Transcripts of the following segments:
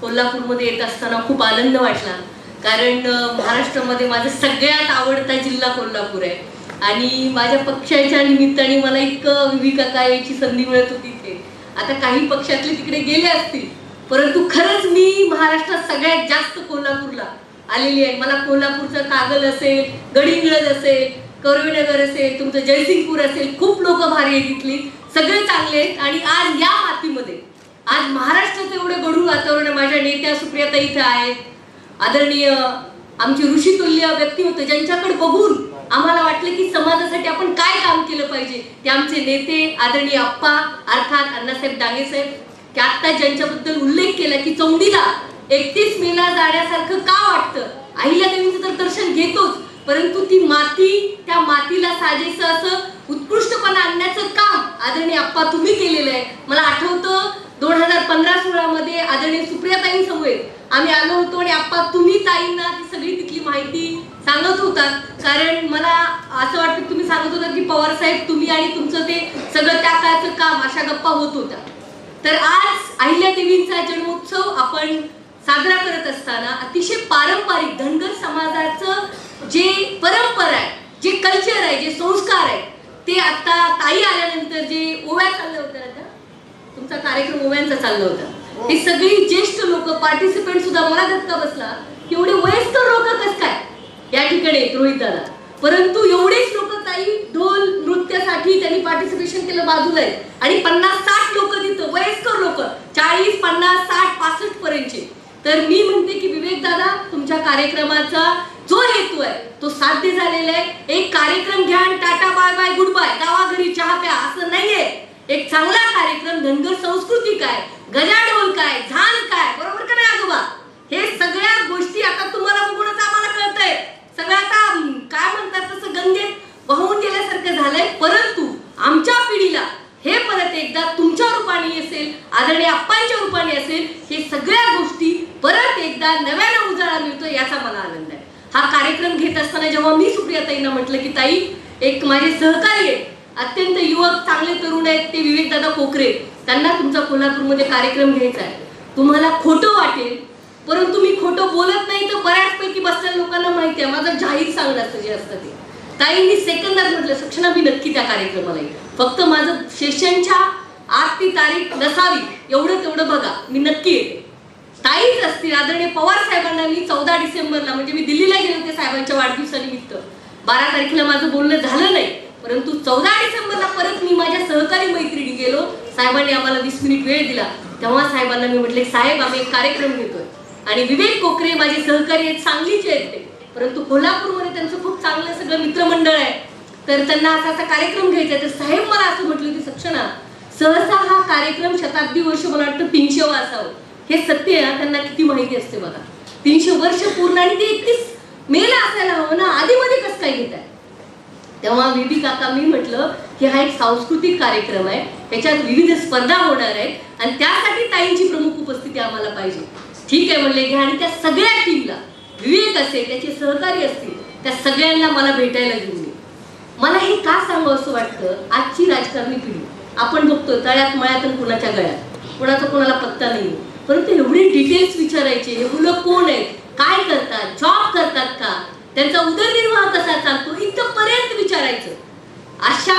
कोल्हापूरमध्ये येत असताना खूप आनंद वाटला. कारण महाराष्ट्रामध्ये माझा सगळ्यात आवडता जिल्हा कोल्हापूर आहे. आणि माझ्या पक्षाच्या निमित्ताने मला इतकं विवी याची संधी मिळत होती ते आता काही पक्षातले तिकडे गेले असतील. परंतु खरंच मी महाराष्ट्रात सगळ्यात जास्त कोल्हापूरला आलेली आहे. मला कोल्हापूरचा कागल असेल गडिंगळज असेल कर्वेनगर असेल तुमचं जयसिंगपूर असेल खूप लोक भारी आहेत तिथली. सगळे चांगले आहेत. आणि आज या मातीमध्ये आज महाराष्ट्राचं एवढं गढूळ वातावरण आहे. माझ्या नेत्या सुप्रियाता इथं आहेत आदरणीय आमचे ऋषितुल्य व्यक्ती होते. ज्यांच्याकडे बघून आम्हाला वाटलं की समाजासाठी आपण काय काम केलं पाहिजे ते आमचे नेते आदरणीय अप्पा अर्थात अण्णासाहेब डांगे साहेब की आता ज्यांच्याबद्दल उल्लेख केला की चौंडीला एकतीस मेला जाण्यासारखं का वाटतं? अहिल्यादेवींचं तर दर्शन घेतोच परंतु ती माती त्या मातीला साजेसं असं उत्कृष्टपणा आणण्याचं काम आदरणीय अप्पा तुम्ही केलेलं आहे. मला आठवतं दोन हजार पंधरा सोळा मध्ये आदरणीय सुप्रियाताई समोर आम्ही आलो होतो आणि आप्पा तुम्ही ताईंना ती सगळी तिथली माहिती सांगत होतात. कारण मला असं वाटतं तुम्ही सांगत होता की पवार साहेब तुम्ही आणि तुमचं ते सगळं त्या काळाचं काम अशा गप्पा होत होत्या. तर आज अहिल्या देवींचा जन्मोत्सव आपण साजरा करत असताना अतिशय पारंपरिक धनगर समाजाचं जे परंपरा आहे जे कल्चर आहे जे संस्कार आहे ते आता ताई आल्यानंतर जे ओव्या चाललं होतं ना तुमचा कार्यक्रम ओव्यांचा चालला होता. हे. सगळी ज्येष्ठ लोक पार्टिसिपेंट सुद्धा मला धक्का बसला. की एवढे वयस्कर लोक कस काय? या ठिकाणी आहेत रोहित दादा. परंतु एवढेच लोक ताई ढोल नृत्यासाठी त्यांनी पार्टिसिपेशन केलं बाजूला आहे आणि पन्नास साठ लोक तिथं वयस्कर लोक चाळीस पन्नास साठ पासष्ट पर्यंतचे. तर मी म्हणते की विवेक दादा तुमच्या कार्यक्रमाचा जो हेतू आहे तो साध्य झालेला आहे. एक कार्यक्रम घ्या tata bye bye good bye. गावाघरी चहा प्या असं नाहीये. एक चांगला कार्यक्रम धनगर संस्कृती काय गजाढोल काय झाल काय बरोबर का नाही आजोबा? हे सगळ्या गोष्टी आता तुम्हाला बघूनच आम्हाला कळतंय. सगळं आता काय म्हणतात तसं गंगेत वाहून गेल्यासारखं झालंय. परंतु आमच्या पिढीला हे परत एकदा तुमच्या रूपाने असेल आदरणीय अप्पांच्या रूपाने असेल हे सगळ्या गोष्टी परत एकदा नव्यानं उजाळा मिळतो याचा मला आनंद आहे. हा कार्यक्रम घेत असताना जेव्हा मी सुप्रियाताईंना म्हटलं की ताई एक माझे सहकारी अत्यंत युवक चांगले तरुण आहेत ते विवेकदादा कोकरे. त्यांना तुमचा कोल्हापूरमध्ये कार्यक्रम घ्यायचा आहे. तुम्हाला खोटं वाटेल परंतु मी खोटं बोलत नाही तर बऱ्याचपैकी बसलेल्या लोकांना माहिती आहे. माझं जाहीर सांगण्याचं जे असतं ते. ताईंनी सेकंदात म्हटलं सक्षणा मी नक्की त्या कार्यक्रमाला येईल. फक्त माझं सेशनच्या आठ ती तारीख नसावी एवढं तेवढं बघा. मी नक्की येते. ताईच असतील आदरणीय पवार साहेबांना मी चौदा डिसेंबरला म्हणजे मी दिल्लीला गेले होते साहेबांच्या वाढदिवसानिमित्त. बारा तारखेला माझं बोलणं झालं नाही. परंतु चौदा डिसेंबरला परत मी माझ्या सहकारी मैत्रिणी गेलो. साहेबांनी आम्हाला वीस मिनिट वेळ दिला. तेव्हा साहेबांना मी म्हटले साहेब आम्ही एक कार्यक्रम घेतोय. आणि विवेक कोकरे माझे सहकारी आहेत सांगलीचे आहेत ते. परंतु कोल्हापूरमध्ये त्यांचं खूप चांगलं सगळं मित्रमंडळ आहे. तर त्यांना असा असा कार्यक्रम घ्यायचा आहे. तर साहेब मला असं म्हटलं की सक्षणा सहसा हा कार्यक्रम शताब्दी वर्ष मला वाटतं तीनशे असावं. हे सत्य आहे ना, त्यांना किती माहिती असते बघा. तीनशे वर्ष पूर्ण आणि ते एकतीस मेला असायला हवं ना? आधीमध्ये कसं काय घेत आहे तेव्हा विबी काका मी म्हटलं की हा एक सांस्कृतिक कार्यक्रम आहे. त्याच्यात विविध स्पर्धा होणार आहेत आणि त्यासाठी ताईंची प्रमुख उपस्थिती आम्हाला पाहिजे. ठीक आहे म्हणले घ्या. आणि त्या सगळ्या टीमला विवेक असेल त्याचे सहकारी असतील त्या सगळ्यांना मला भेटायला घेऊन ये. मला हे का सांगावं असं वाटतं? आजची राजकारणी पिढी. आपण बघतो तळ्यात मळ्यात कुणाच्या गळ्यात. कुणाचा कोणाला पत्ता नाही परंतु एवढे डिटेल्स विचारायचे हे मुलं कोण आहेत? काय करतात? जॉब करतात का? त्यांचा उदरनिर्वाह कसा चालतो इथपर्यंत विचारायचं. अशा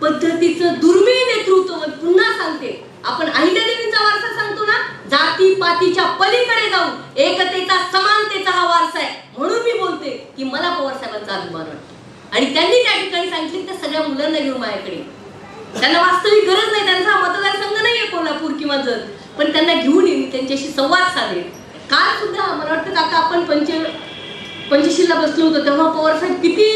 पद्धतीचं दुर्मिळ नेतृत्व पुन्हा सांगते. आपण अहिल्यादेवींचा वारसा सांगतो ना जाती पातीच्या पलीकडे जाऊन एकतेचा समानतेचा हा वारसा आहे. म्हणून मी बोलते की मला पवार साहेबांचा अभिमान वाटतो. आणि त्यांनी त्या ठिकाणी सांगितले तर त्या सगळ्या मुलांना घेऊन माझ्याकडे त्यांना वास्तविक गरज नाही त्यांचा मतदारसंघ नाहीये कोल्हापूर किंवा जर. पण त्यांना घेऊन येईन त्यांच्याशी संवाद साधेल काल सुद्धा मला वाटतं आता आपण पंच पंचशीलला बसलो होतो तेव्हा पवार साहेब किती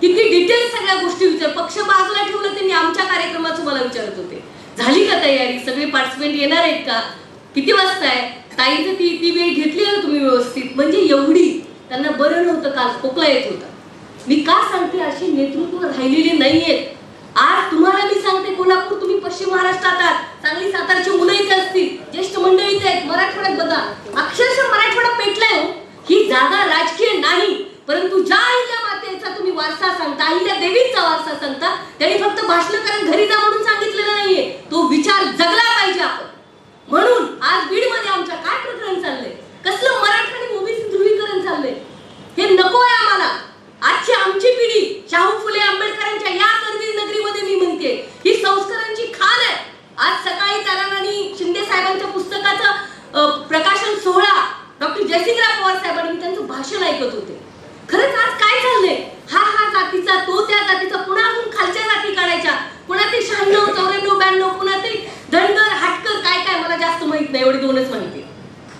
किती डिटेल सगळ्या गोष्टी विचार पक्ष बाजूला ठेवलं त्यांनी आमच्या कार्यक्रमात तुम्हाला विचारत होते. झाली का तयारी? सगळे पार्टिसिपेंट येणार आहेत का? किती वाजता आहे? ताईचं ती ती वेळ घेतली ना तुम्ही व्यवस्थित? म्हणजे एवढी. त्यांना बरं नव्हतं काल खोकला येत होता. मी का सांगते अशी नेतृत्व राहिलेली नाहीयेत. आज तुम्हाला मी सांगते कोल्हापूर तुम्ही पश्चिम महाराष्ट्रात आहात. चांगली सातारची मुलं इथे असतील. ज्येष्ठ मंडळी इथे आहेत मराठवाड्यात बघा. अक्षरशः मराठवाडा पेटलाय हो. ही जागा राजकीय नाही परंतु ज्या अहिल्या मातेचा तुम्ही वारसा सांगता अहिल्या देवीचा वारसा सांगता त्यांनी फक्त भाषण करून घरी जा म्हणून सांगितलेलं नाहीये. तो विचार जगला पाहिजे आपण म्हणून आज बीडमध्ये आमच्या काय प्रकरण चाललंय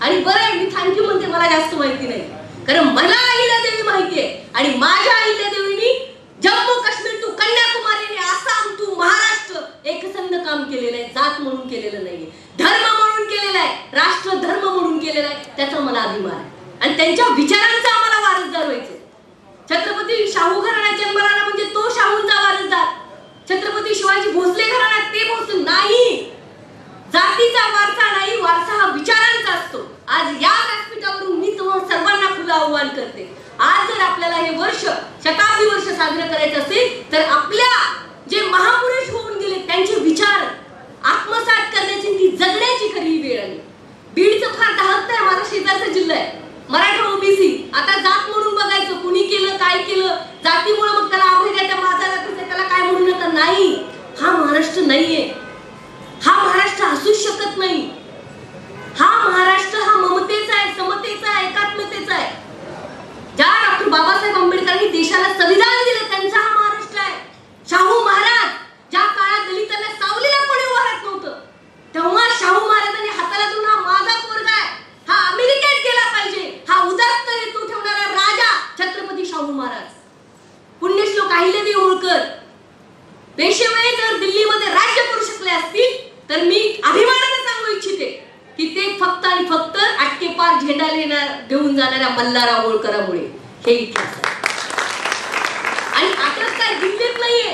आणि बरं आहे मी थँक्यू म्हणते मला जास्त माहिती नाही कारण मला अहिल्यादेवी माहिती आहे आणि माझ्या अहिल्यादेवीनी जम्मू काश्मीर टू कन्याकुमारी आसाम टू महाराष्ट्र एकसंध काम केलेलं आहे जात म्हणून केलेलं नाहीये. धर्म म्हणून केलेलं आहे राष्ट्र धर्म म्हणून केलेला आहे त्याचा मला अभिमान आहे. आणि त्यांच्या विचारांचा आम्हाला वारसदार व्हायचे छत्रपती शाहू घराण्याच्या जन्माला म्हणजे तो शाहूंचा वारसदार छत्रपती शिवाजी भोसले घराण्यात ते भोसले नाही जातीचा वारसा नाही वारसा हा विचारांचा असतो आज या व्यासपीठावरून मी तुम्हाला सर्वांना खुलं आव्हान करते आज जर आपल्याला हे वर्ष शताब्दी वर्ष साजरं करायचं असेल तर आपल्या जे महापुरुष होऊन गेले त्यांचे विचार आत्मसात करण्याची ती जगण्याची खरी वेळ आली. बीडचं फार दाहत आहे माझा शेजारचा जिल्हा आहे. मराठा ओबीसी आता जात म्हणून बघायचं कुणी केलं काय केलं जातीमुळे मग त्याला अभय द्या त्या माझा जातीचं त्याला काय म्हणू नका. नाही हा महाराष्ट्र नाहीये. हा महाराष्ट्र असूच शकत नाही हा महाराष्ट्र हा ममतेचा आहे समतेचा आहे एकात्मतेचा आहे ज्या डॉक्टर बाबासाहेब आंबेडकरांनी देशाला संविधान दिलं त्यांचा हा महाराष्ट्र आहे शाहू महाराज ज्या काळात दलितांना सावलीला कोणी उभारत नव्हतं तेव्हा शाहू महाराजांनी हाताला धरून हा माझा पोरगा आहे हा अमेरिकेत गेला पाहिजे हा उदात्त हेतू ठेवणारा राजा छत्रपती शाहू महाराज पुण्यश्लोक अहिल्यादेवी होळकर पेशवे जर दिल्लीमध्ये राज्य करू शकले असतील तर मी अभिमानाने सांगू इच्छिते की ते फक्त आणि फक्त अटकेपार झेंडा लेणार घेऊन जाणाऱ्या मल्हारराव होळकरामुळे हे इतिहास आणि आता काय दिल्लीत नाहीये.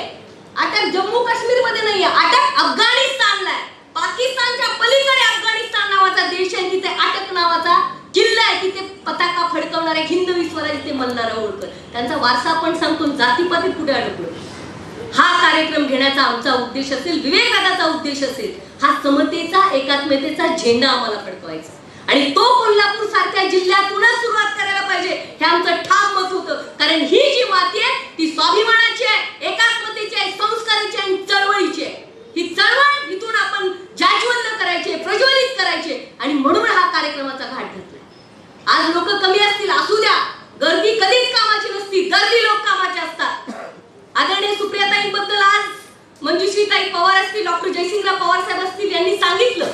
आता जम्मू काश्मीरमध्ये नाहीये अटक अफगाणिस्तानला आहे पाकिस्तानच्या पलीकडे अफगाणिस्तान नावाचा देश आहे तिथे अटक नावाचा किल्ला आहे तिथे पताका फडकवणारे हिंदवी स्वराज ते मल्हारा होळकर त्यांचा वारसा आपण सांगतो जातीपाती पुढे अडकलो. हा कार्यक्रम घेण्याचा आमचा उद्देश असेल विवेकदादाचा उद्देश असेल हा समतेचा एकात्मतेचा झेंडा आम्हाला फडकवायचा. आणि तो कोल्हापूर सारख्या जिल्ह्यातूनच सुरुवात करायला पाहिजे हे आमचं ठाम मत होतं. कारण ही जी माती आहे ती स्वाभिमानाची आहे एकात्मतेची आहे संस्काराची आणि चळवळीची आहे. ही चळवळ इथून आपण जाज्वल्य करायचे प्रज्वलित करायचे आणि म्हणून हा कार्यक्रमाचा घाट घातला आज लोक कमी असतील असू द्या. गर्दी कधीच कामाची नसती गर्दी लोक कामाचे असतात आदरणीय सुप्रियाताईंबद्दल आज मंजुश्रीताई पवार असतील डॉक्टर जयसिंगराव पवार साहेब असतील यांनी सांगितलं.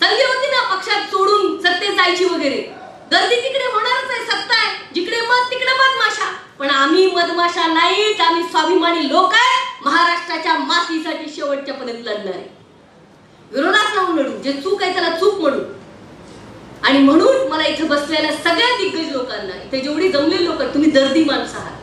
संधी होती ना पक्षात सोडून सत्तेत जायची वगैरे. गर्दी तिकडे होणारच आहे सत्ता आहे. जिकडे मत तिकडे मधमाशा. पण आम्ही मधमाशा नाहीत आम्ही स्वाभिमानी लोक आहे. महाराष्ट्राच्या मातीसाठी शेवटच्या पर्यंत लढणार आहे. विरोधात राहून लढू. जे चूक आहे त्याला चूक म्हणू. आणि म्हणून मला इथे बसलेल्या सगळ्या दिग्गज लोकांना इथे जेवढी जमलेली लोक तुम्ही दर्दी माणसं आहात.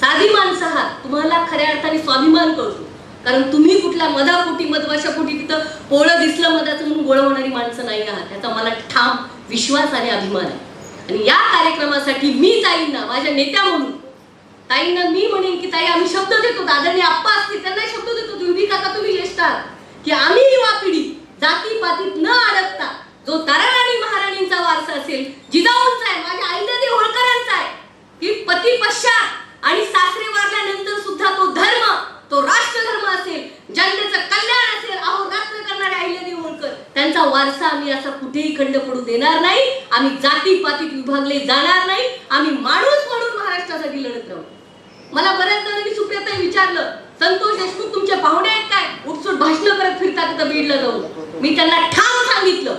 साधी माणसं आहात. तुम्हाला खऱ्या अर्थाने स्वाभिमान कळतो. कारण तुम्ही कुठल्या मधापोटी कुठे तिथं पोळं दिसलं मधाचं म्हणून गोळ होणारी माणसं नाही आहात. त्याचा मला ठाम विश्वास आणि अभिमान आहे. आणि या कार्यक्रमासाठी मी ताईंना माझ्या नेत्या म्हणून ताईंना मी म्हणेन की ताई आम्ही शब्द देतो. आदरणीय आप्पा असतील त्यांना शब्द देतो. तुम्ही काका तुम्ही ज्येष्ठ की आम्ही युवा पिढी जाती पातीत न अडकता जो ताराराणी महाराणींचा वारसा असेल जिजाऊंचा आहे माझ्या आईला होळकरांचा आहे की पती पश्चात आणि सासरे वारल्यानंतर सुद्धा तो धर्म तो राष्ट्रधर्म असेल जनतेचं कल्याण असेल अहो रात्र करणारे अहिल्यादेवी होळकर त्यांचा वारसा आम्ही असा कुठेही खंड पडू देणार नाही. आम्ही जाती पातीत विभागले जाणार नाही. आम्ही माणूस म्हणून महाराष्ट्रासाठी लढत राहू. मला बऱ्याच जणांनी सुप्रियाताई विचारलं संतोष देशमुख तुमचे पाहुणे आहेत काय? उठसूट भाषण करत फिरतात तर बीडला जाऊन. मी त्यांना ठाम सांगितलं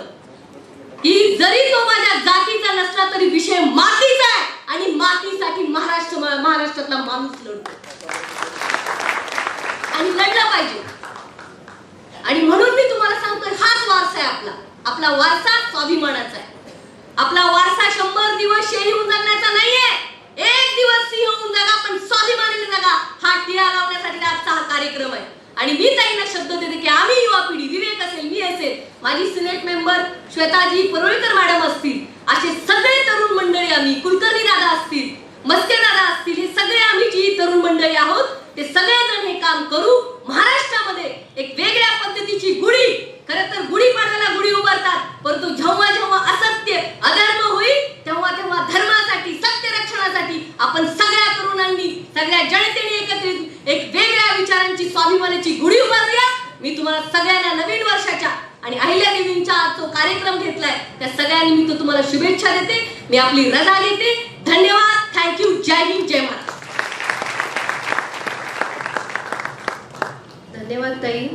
की जरी तो माझ्या जातीचा नसला तरी विषय मातीचा आहे आणि मातीसाठी महाराष्ट्र महाराष्ट्रातला माणूस लढतो. आणि लढला पाहिजे. आणि म्हणून मी तुम्हाला सांगतोय हाच वारसा आहे आपला वारसा स्वाभिमानाचा आहे. आपला वारसा शंभर दिवस शेळी होऊन जगण्याचा नाहीये. एक दिवस सिंह होऊन जगा पण स्वाभिमानीने जगा. हा टिळा लावण्यासाठी आजचा हा कार्यक्रम आहे आणि मी ताईंना शब्द देते की आम्ही युवा पिढी विवेक असेल मी असेल माझी senate member Shwetaji Parolkar madam असतील. असे सगळे तरुण मंडळी आम्ही कुलकर्णी दादा असतील मस्के दादा असतील हे सगळे आम्ही जी तरुण मंडळी आहोत ते सगळेजण हे काम करू. महाराष्ट्र एक वेगळ्या पद्धतीची गुढी खरं तर गुढी पाडव्याला गुढी उभारतात परंतु जेव्हा जेव्हा असत्य अधर्म होईल तेव्हा तेव्हा धर्मासाठी सत्य रक्षणासाठी आपण सगळ्या तरुणांनी सगळ्या जनतेने एकत्रित एक वेगळ्या विचारांची स्वाभिमानाची गुढी उभारूया मी तुम्हाला सगळ्यांना नवीन वर्षाच्या आणि अहिल्या देवींचा जो कार्यक्रम घेतलाय त्या सगळ्यांनिमित्त तुम्हाला शुभेच्छा देते. मी आपली रजा घेते धन्यवाद. थँक्यू जय हिंद जय महाराज धन्यवाद ताई.